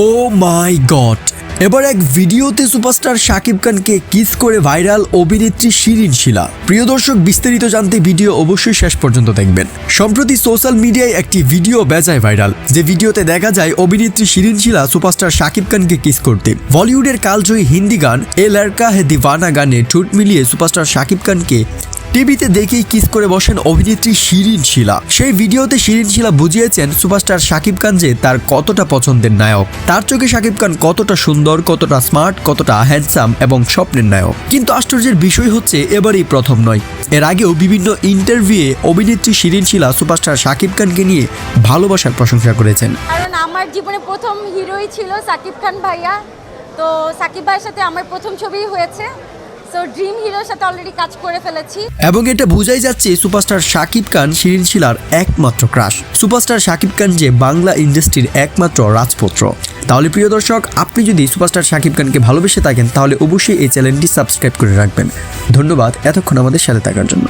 ও মাই god এবার এক ভিডিওতে সুপারস্টার শাকিব খানকে কিস করে ভাইরাল অভিনেত্রী শিরিন শিলা। প্রিয় দর্শক, বিস্তারিত জানতে ভিডিও অবশ্যই শেষ পর্যন্ত দেখবেন। সম্প্রতি সোশ্যাল মিডিয়ায় একটি ভিডিও বেজায় ভাইরাল। যে ভিডিওতে দেখা যায় অভিনেত্রী শিরিন শিলা সুপারস্টার শাকিব খানকে কিস করতে। বলিউডের কালজয়ী হিন্দি গান এ লড়কা হে দিওয়ানা গানে ঠোঁট মিলিয়ে সুপারস্টার শাকিব খানকে টিভিতে দেখেই কিস করে বসেন অভিনেত্রী শিরিন শিলা। সেই ভিডিওতে শিরিন শিলা বুঝিয়েছেন সুপারস্টার শাকিব খান যে তার কতটা পছন্দের নায়ক। তার চোখে শাকিব খান কতটা সুন্দর, কতটা স্মার্ট, কতটা হ্যান্ডসাম এবং স্বপ্নের নায়ক। কিন্তু আশ্চর্যের বিষয় হচ্ছে এবারই প্রথম নয়। এর আগেও বিভিন্ন ইন্টারভিউয়ে অভিনেত্রী শিরিন শিলা সুপারস্টার শাকিব খানকে নিয়ে ভালোবাসার প্রশংসা করেছেন। কারণ আমার জীবনে প্রথম হিরোই ছিল সাকিব খান ভাইয়া। তো সাকিব ভাইয়ের সাথে আমার প্রথম ছবি হয়েছে। সো ড্রিম হিরোর সাথে অলরেডি কাজ করে ফেলেছি। এবং এটা বোঝাই যাচ্ছে সুপারস্টার শাকিব খান, শিরিন শিলার একমাত্র ক্রাশ। সুপারস্টার শাকিব খান যে বাংলা ইন্ডাস্ট্রির একমাত্র রাজপুত্র। তাহলে প্রিয় দর্শক, আপনি যদি সুপারস্টার শাকিব খানকে ভালোবেসে থাকেন, তাহলে অবশ্যই এই চ্যানেলটি সাবস্ক্রাইব করে রাখবেন। ধন্যবাদ এতক্ষণ আমাদের সাথে থাকার জন্য।